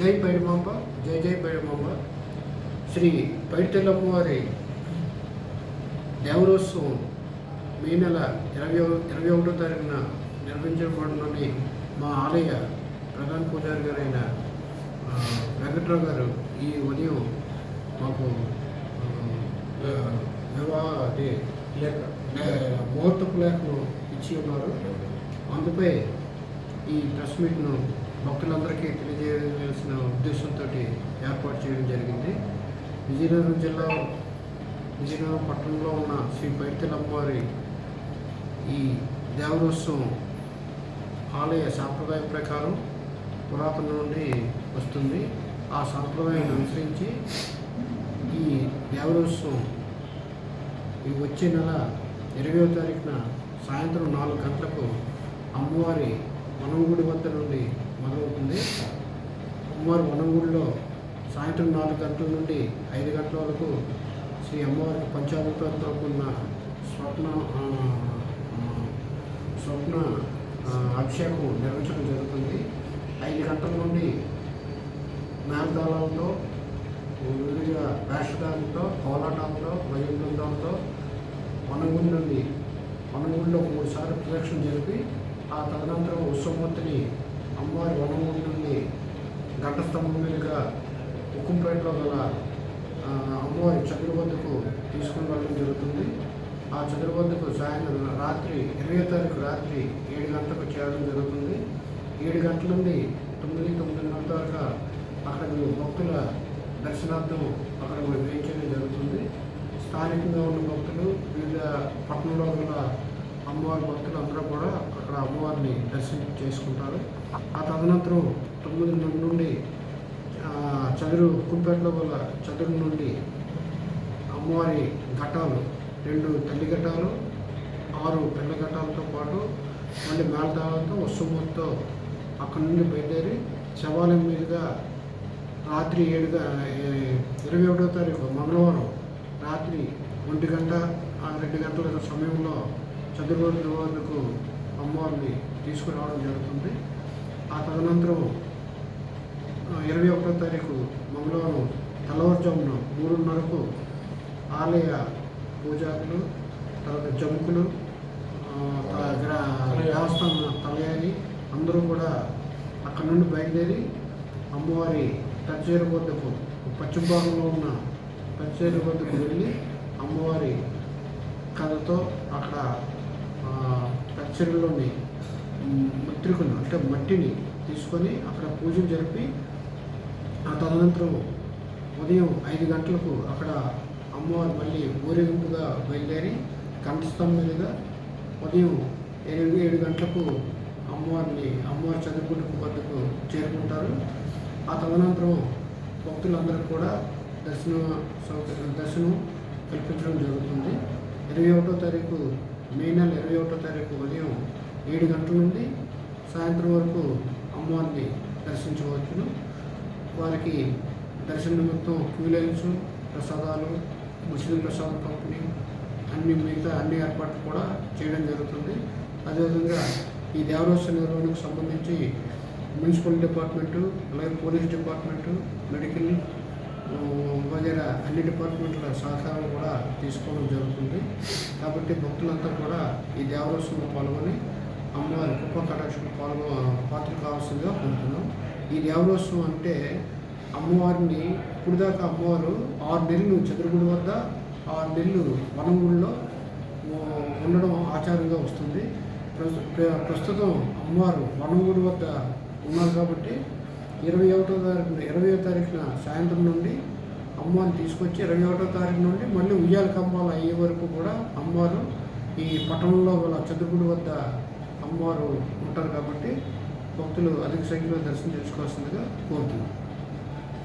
జై పైడిమాంబ జై జై పైడిమాంబ. శ్రీ పైడితెల్లమ్మవారి దేవరోత్సవం మే నెల ఇరవై ఇరవై ఒకటో తారీఖున నిర్వహించబడినని మా ఆలయ ప్రధాన పూజారి గారైన వెంకట్రావు గారు. ఈ ఉదయం మాకు వివాహ అదే లేఖ ముహూర్తపు లేఖను ఇచ్చి ఉన్నారు. అందుపై ఈ ప్రెస్ మీట్ను భక్తులందరికీ తెలియజేయాల్సిన ఉద్దేశంతో ఏర్పాటు చేయడం జరిగింది. విజయనగరం జిల్లా విజయనగరం పట్టణంలో ఉన్న శ్రీ పైడితెలమ్మవారి ఈ దేవరోత్సవం ఆలయ సాంప్రదాయం ప్రకారం పురాతన నుండి వస్తుంది. ఆ సాంప్రదాయాన్ని అనుసరించి ఈ దేవరోత్సవం ఈ వచ్చే నెల ఇరవయో తారీఖున సాయంత్రం నాలుగు గంటలకు అమ్మవారి వనంగుడి వద్ద నుండి మొదలవుతుంది. అమ్మవారి వనంగుడిలో సాయంత్రం నాలుగు గంటల నుండి ఐదు గంటల వరకు శ్రీ అమ్మవారికి పంచామృతాలతో కూడిన స్వప్న స్వప్న అభిషేకం నిర్వహించడం జరుగుతుంది. ఐదు గంటల నుండి మేళతాళాలతో వివిధ వేషధాలతో కోలాటాలతో భజన బృందాలతో వనగుడి నుండి వనగుడిలో మూడుసార్లు ప్రదక్షిణ జరిపి ఆ తదనంతరం ఉత్సవమూర్తిని అమ్మవారి వనగుడి నుండి గంట స్తంభం మీదుగా ఉక్కుంపేటలో గల అమ్మవారి చదురు వద్దకు తీసుకుని వెళ్ళడం జరుగుతుంది. ఆ చదురు వద్దకు సాయంత్రం రాత్రి ఇరవై తారీఖు రాత్రి ఏడు గంటలకు చేరడం జరుగుతుంది. ఏడు గంటల నుండి తొమ్మిది తొమ్మిదిన్నర దాకా అక్కడ భక్తుల దర్శనార్థం అక్కడ వేయించడం జరుగుతుంది. స్థానికంగా ఉన్న భక్తులు వివిధ పట్టణంలో గల అమ్మవారి భక్తులు అందరూ కూడా అక్కడ అమ్మవారిని దర్శనం చేసుకుంటారు. ఆ తదనంతరం తొమ్మిదిన్నర నుండి చదురు కుప్పేటలో గల చదురు నుండి అమ్మవారి ఘటాలు రెండు తల్లి ఘటాలు ఆరు పిల్ల ఘటాలతో పాటు మళ్ళీ మేళతాళాలతో వస్తుమూతో అక్కడి నుండి బయలుదేరి శవాలయం మీదుగా రాత్రి ఏడుగా ఇరవై ఒకటో తారీఖు మంగళవారం రాత్రి ఒంటి గంట ఆ రెండు గంటల సమయంలో చదురు వద్దకు అమ్మవారిని తీసుకురావడం జరుగుతుంది. ఆ తదనంతరం ఇరవై ఒకటో తారీఖు మంగళవారం తెల్లవారుజామున మూడున్నరకు ఆలయ పూజాకులు తర్వాత జముకులు ఆ, త- దేవస్థాన అందరూ కూడా అక్కడ నుండి బయలుదేరి అమ్మవారి తచ్చేరు వద్దకు పశ్చిమ భాగంలో ఉన్న తచ్చేరు వద్దకు వెళ్ళి అమ్మవారి కథతో అక్కడ తచ్చేరులోని ముద్రికను అంటే మట్టిని తీసుకొని అక్కడ పూజలు జరిపి ఆ తదనంతరం ఉదయం ఐదు గంటలకు అక్కడ అమ్మవారు మళ్ళీ ఊరేగింపుగా బయలుదేరి కంఠస్తంభం మీద ఉదయం ఏడు ఏడు గంటలకు అమ్మవారిని అమ్మవారి చదువుకుంటు వద్దకు చేరుకుంటారు. ఆ తదనంతరం భక్తులందరూ కూడా దర్శన సౌకర్యం దర్శనం కల్పించడం జరుగుతుంది. ఇరవై ఒకటో తారీఖు మే నెల ఇరవై ఒకటో తారీఖు ఉదయం ఏడు గంటల నుండి సాయంత్రం వరకు అమ్మవారిని దర్శించవచ్చును. వారికి దర్శన నిమిత్తం క్యూ లైన్స్ ప్రసాదాలు ముస్లిం ప్రసాదం పంపిణీ అన్ని మిగతా అన్ని ఏర్పాట్లు కూడా చేయడం జరుగుతుంది. అదేవిధంగా ఈ దేవరోత్సవ నిర్వహణకు సంబంధించి మున్సిపల్ డిపార్ట్మెంటు అలాగే పోలీస్ డిపార్ట్మెంటు మెడికల్ ఆ, వగైరా అన్ని డిపార్ట్మెంట్ల సహకారం కూడా తీసుకోవడం జరుగుతుంది. కాబట్టి భక్తులంతా కూడా ఈ దేవరోత్సవంలో పాల్గొని అమ్మవారి కృప కటాక్షం పాల్గొ పాత్ర కావాల్సిందిగా కోరుతున్నాం. ఈ దేవరోత్సవం అంటే అమ్మవారిని ఇప్పుడుదాకా అమ్మవారు ఆరు నెలలు చంద్రగుడి వద్ద ఆరు నెలలు వనంగుడిలో ఉండడం ఆచారంగా వస్తుంది. ప్ర- ప్రస్తుతం అమ్మవారు వనంగుడి వద్ద ఉన్నారు కాబట్టి ఇరవై ఒకటో తారీఖున ఇరవై తారీఖున సాయంత్రం నుండి అమ్మవారిని తీసుకొచ్చి ఇరవై ఒకటో తారీఖు నుండి మళ్ళీ ఉయ్యాల కంబాలు అయ్యే వరకు కూడా అమ్మవారు ఈ పట్టణంలో గల చంద్రగుడి వద్ద అమ్మవారు ఉంటారు కాబట్టి భక్తులు అధిక సంఖ్యలో దర్శనం చేసుకోవాల్సిందిగా కోరుతున్నాను